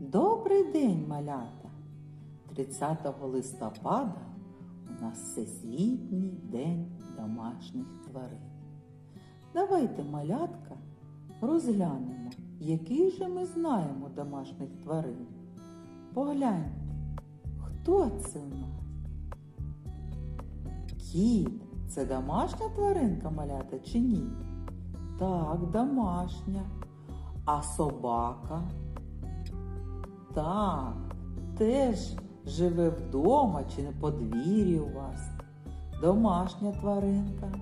Добрий день, малята! 30 листопада у нас Всесвітній день домашніх тварин. Давайте, малятка, розглянемо, яких же ми знаємо домашніх тварин. Погляньте, хто це у нас? Кіт це домашня тваринка малята чи ні? Так, домашня. А собака? Так, теж живе вдома чи на подвір'ї у вас. Домашня тваринка.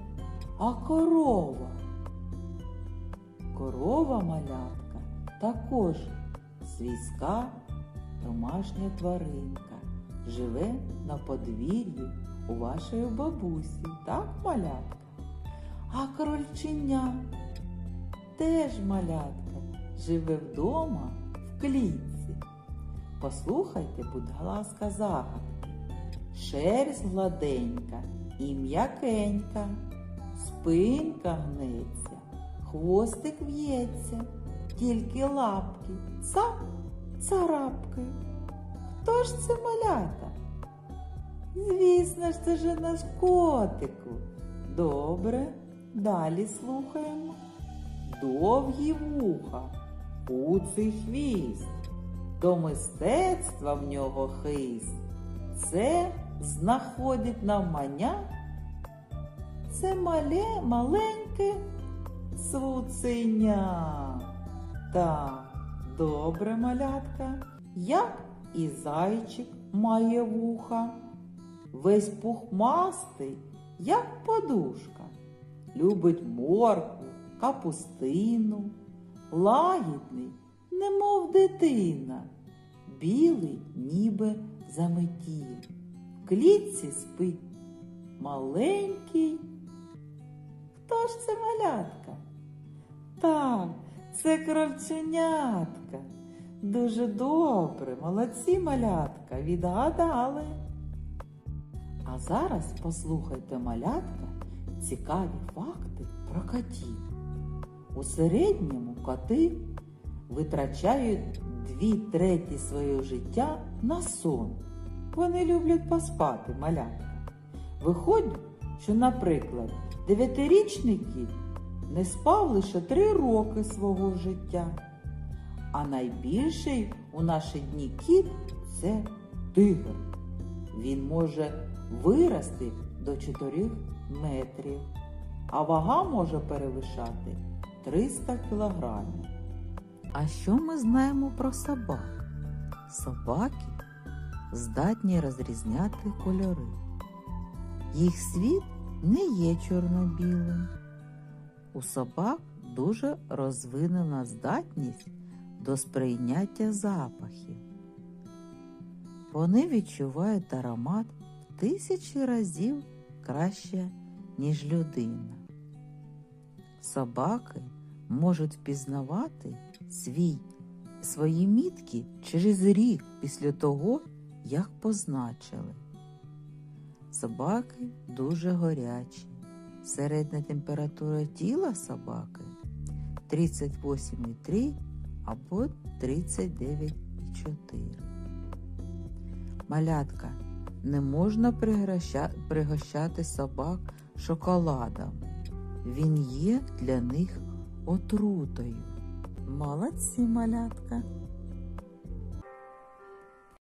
А корова? Корова малятка також свійська домашня тваринка. Живе на подвір'ї у вашої бабусі, так, малятка? А крольченя теж малятка живе вдома в клітці. Послухайте, будь ласка, загадки. Шерсть гладенька і м'якенька, спинка гнеться, хвостик в'ється, тільки лапки, цап, царапки. Хто ж це малята? Звісно ж, це ж наш котику. Добре, далі слухаємо. Довгі вуха, куций хвіст, до мистецтва в нього хист. Це знаходить навмання. Це мале, маленьке цуценя. Так, добре, малятка, як і зайчик має вуха, весь пухмастий, як подушка, любить моркву, капустину, лагідний, немов дитина, білий, ніби заметів. В клітці спить маленький. Хто ж це малятка? Так, це кровченятка. Дуже добре, молодці малятка, відгадали. А зараз послухайте малятка цікаві факти про котів. У середньому коти витрачають дві треті свого життя на сон. Вони люблять поспати, малятка. Виходить, що, наприклад, дев'ятирічний кіт не спав лише три роки свого життя. А найбільший у наші дні кіт це тигр. Він може вирости до 4 метрів, а вага може перевищати 300 кілограмів. А що ми знаємо про собак? Собаки здатні розрізняти кольори. Їх світ не є чорно-білим. У собак дуже розвинена здатність до сприйняття запахів. Вони відчувають аромат тисячі разів краще, ніж людина. Собаки можуть впізнавати свій, свої мітки через рік після того, як позначили. Собаки дуже горячі. Середня температура тіла собаки 38,3 або 39,4. Малятка не можна пригощати собак шоколадом. Він є для них отрутою. Молодці, малятка.